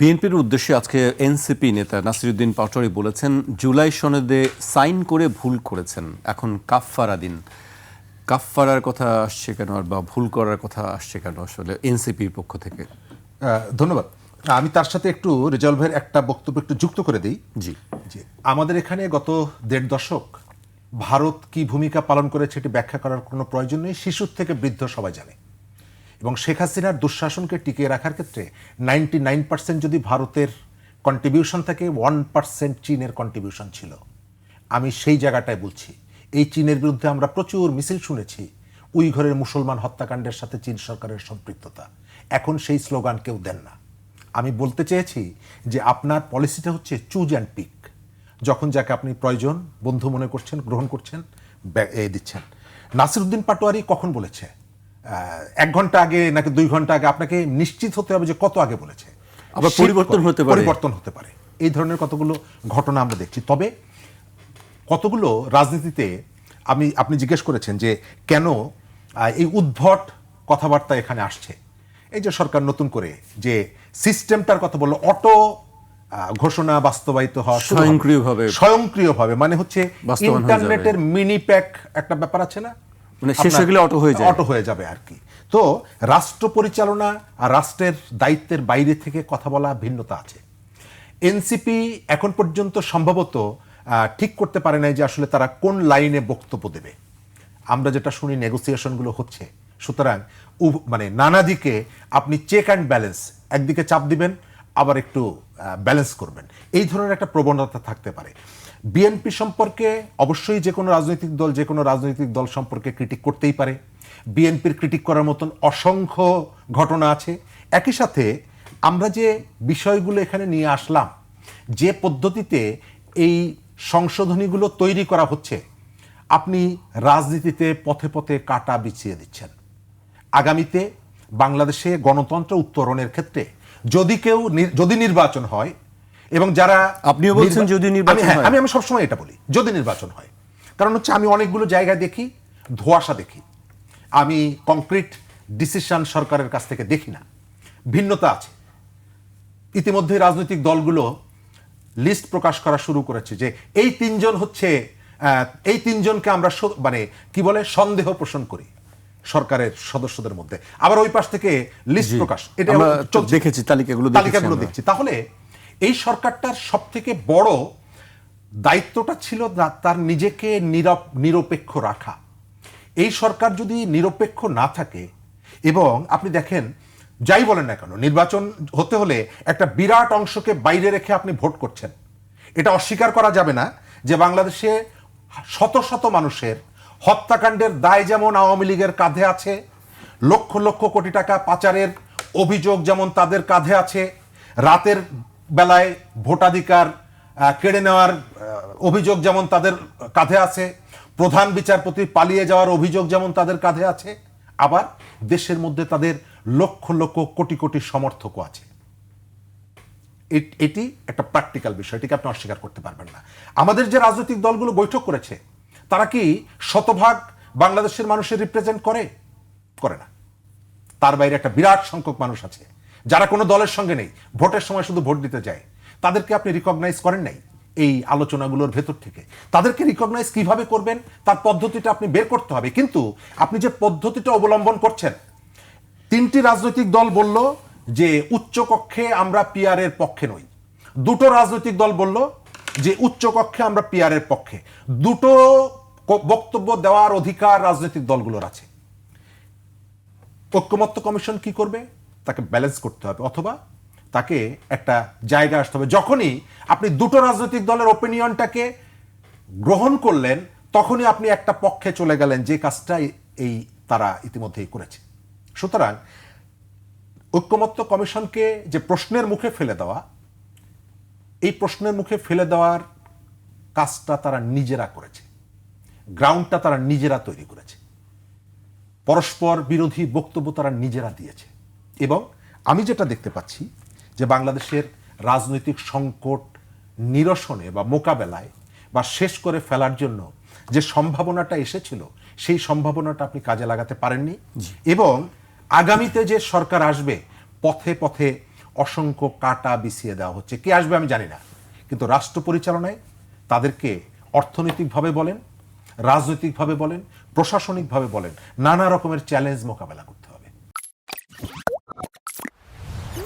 বিএনপির উদ্দেশ্যে আজকে এনসিপি নেতা নাসিরুদ্দিন পাটোয়ারি বলেছেন জুলাই সনদে সাইন করে ভুল করেছেন। এখন কাফফারা দিন। কাফফারার কথা আসছে কেন আর বা ভুল করার কথা আসছে কেন আসলে এনসিপির পক্ষ থেকে? ধন্যবাদ। আমি তার সাথে একটু রেজাল্ট ভাইয়ের একটা বক্তব্য একটু যুক্ত করে দিই। জি। জি আমাদের এখানে গত দেড় দশক ভারত কি ভূমিকা পালন করেছে এটি ব্যাখ্যা করার কোনো প্রয়োজন নেই। শিশুর থেকে বৃদ্ধ সবাই জানে। এবং শেখ হাসিনার দুঃশাসনকে টিকিয়ে রাখার ক্ষেত্রে নাইনটি নাইন পার্সেন্ট যদি ভারতের কন্ট্রিবিউশন থাকে ওয়ান পার্সেন্ট চীনের কন্ট্রিবিউশন ছিল। আমি সেই জায়গাটায় বলছি। এই চীনের বিরুদ্ধে আমরা প্রচুর মিছিল শুনেছি। উইঘরের মুসলমান হত্যাকাণ্ডের সাথে চীন সরকারের সম্পৃক্ততা। এখন সেই স্লোগান কেউ দেন না। আমি বলতে চেয়েছি যে আপনার পলিসিটা হচ্ছে চুজ অ্যান্ড পিক যখন যাকে আপনি প্রয়োজন, বন্ধু মনে করছেন, গ্রহণ করছেন এ দিচ্ছেন। নাসিরুদ্দিন পাটোয়ারি কখন বলেছে? এক ঘণ্টা আগে নাকি দুই ঘণ্টা আগে আপনাকে নিশ্চিত হতে হবে যে কত আগে বলেছে আবার পরিবর্তন হতে পারে। পরিবর্তন হতে পারে এই ধরনের কতগুলো ঘটনা আমরা দেখছি তবে কতগুলো রাজনীতিতে আমি আপনি জিজ্ঞেস করেছেন যে কেন এই উদ্ভট কথাবার্তা এখানে আসছে এই যে সরকার নতুন করে যে সিস্টেমটার কথা বলল অটো ঘোষণা বাস্তবায়িত হওয়া স্বয়ংক্রিয়ভাবে। স্বয়ংক্রিয়ভাবে মানে হচ্ছে। ইন্টারনেটের মিনি প্যাক একটা ব্যাপার আছে না মানে শেষ হয়ে গেলে auto হয়ে যায়। অটো হয়ে যাবে আর কি। তো রাষ্ট্র পরিচালনা আর রাষ্ট্রের দায়িত্বের বাইরে থেকে কথা বলা ভিন্নতা আছে। এনসিপি এখন পর্যন্ত সম্ভবত ঠিক করতে পারে নাই যে আসলে তারা কোন লাইনে বক্তব্য দেবে। আমরা যেটা শুনি নেগোসিয়েশনগুলো হচ্ছে সুতরাং মানে নানা দিকে আপনি চেক অ্যান্ড ব্যালেন্স একদিকে চাপ দিবেন আবার একটু ব্যালেন্স করবেন। এই ধরনের একটা প্রবণতা থাকতে পারে। বিএনপি সম্পর্কে অবশ্যই যে কোনো রাজনৈতিক দল, যে কোনো রাজনৈতিক দল সম্পর্কে ক্রিটিক করতেই পারে। বিএনপির ক্রিটিক করার মতন অসংখ্য ঘটনা আছে। একই সাথে আমরা যে বিষয়গুলো এখানে নিয়ে আসলাম, যে পদ্ধতিতে এই সংশোধনীগুলো তৈরি করা হচ্ছে, আপনি রাজনীতিতে পথে পথে কাটা বিছিয়ে দিচ্ছেন। আগামীতে বাংলাদেশে গণতন্ত্র উত্তরণের ক্ষেত্রে যদি কেউ যদি নির্বাচন হয় এবং যারা আপনিও বলছেন যদি নির্বাচন হ্যাঁ, হয়। আমি আমি সবসময় এটা বলি যদি নির্বাচন হয়। কারণ হচ্ছে আমি অনেকগুলো জায়গায় দেখি ধোঁয়াশা দেখি। আমি কংক্রিট ডিসিশন সরকারের কাছ থেকে দেখি না। ভিন্নতা আছে। ইতিমধ্যে রাজনৈতিক দলগুলো লিস্ট প্রকাশ করা শুরু করেছে যে এই তিনজন হচ্ছে এই তিনজনকে আমরা মানে কি বলে সন্দেহ পোষণ করি। সরকারের সদস্যদের মধ্যে। আবার ওই পাশ থেকে লিস্ট প্রকাশ। এটা দেখেছি, তালিকাগুলো তালিকাগুলো দেখছি। তাহলে এই সরকারটার সব থেকে বড় দায়িত্বটা ছিল তার নিজেকে নিরপেক্ষ রাখা। এই সরকার যদি নিরপেক্ষ না থাকে এবং আপনি দেখেন যাই বলেন না কেন নির্বাচন হতে হলে একটা বিরাট অংশকে বাইরে রেখে আপনি ভোট করছেন। এটা অস্বীকার করা যাবে না যে বাংলাদেশে শত শত মানুষের হত্যাকাণ্ডের দায় যেমন আওয়ামী লীগের কাঁধে আছে, লক্ষ লক্ষ কোটি টাকা পাচারের অভিযোগ যেমন তাদের কাঁধে আছে, রাতের বেলায় ভোটাধিকার কেড়ে নেওয়ার অভিযোগ যেমন তাদের কাঁধে আছে, প্রধান বিচারপতি পালিয়ে যাওয়ার অভিযোগ যেমন তাদের কাঁধে আছে, আবার দেশের মধ্যে তাদের লক্ষ লক্ষ কোটি কোটি সমর্থকও আছে। এট- একটা প্র্যাকটিক্যাল বিষয়, এটিকে আপনি অস্বীকার করতে পারবেন না। আমাদের যে রাজনৈতিক দলগুলো বৈঠক করেছে তারা কি শতভাগ বাংলাদেশের মানুষের রিপ্রেজেন্ট করে? করে না। তার বাইরে একটা বিরাট সংখ্যক মানুষ আছে, যারা কোনো দলের সঙ্গে নেই, ভোটের সময় শুধু ভোট দিতে যায়। তাদেরকে আপনি রিকগনাইজ করেন নাই এই আলোচনাগুলোর ভেতর থেকে? তাদেরকে রিকগনাইজ কীভাবে করবেন? তার পদ্ধতিটা আপনি বের করতে হবে। কিন্তু আপনি যে পদ্ধতিটা অবলম্বন করছেন, তিনটি রাজনৈতিক দল বলল যে উচ্চ কক্ষে আমরা পিয়ারের পক্ষে নই। দুটো রাজনৈতিক দল বলল যে উচ্চ কক্ষে আমরা পিয়ারের পক্ষে, দুটো বক্তব্য দেওয়ার অধিকার রাজনৈতিক দলগুলোর আছে। ঐক্যমত্য কমিশন কি করবে? তাকে ব্যালেন্স করতে হবে, অথবা তাকে একটা জায়গা আসতে হবে। যখনই আপনি দুটো রাজনৈতিক দলের ওপিনিয়নটাকে গ্রহণ করলেন, তখনই আপনি একটা পক্ষে চলে গেলেন যে কাজটা এই তারা ইতিমধ্যেই করেছে। সুতরাং ঐক্যমত্য কমিশনকে যে প্রশ্নের মুখে ফেলে দেওয়া এই প্রশ্নের মুখে ফেলে দেওয়ার কাজটা তারা নিজেরা করেছে। গ্রাউন্ডটা তারা নিজেরা তৈরি করেছে। পরস্পর বিরোধী বক্তব্য তারা নিজেরা দিয়েছে। এবং আমি যেটা দেখতে পাচ্ছি যে বাংলাদেশের রাজনৈতিক সংকট নিরসনে বা মোকাবেলায় বা শেষ করে ফেলার জন্য যে সম্ভাবনাটা এসেছিল সেই সম্ভাবনাটা আপনি কাজে লাগাতে পারেননি। এবং আগামীতে যে সরকার আসবে পথে পথে অসংখ্য কাটা বিছিয়ে দেওয়া হচ্ছে। কে আসবে আমি জানি না। কিন্তু রাষ্ট্র পরিচালনায় তাদেরকে অর্থনৈতিকভাবে বলেন, রাজনৈতিকভাবে বলেন, প্রশাসনিকভাবে বলেন, নানা রকমের চ্যালেঞ্জ মোকাবেলা করতে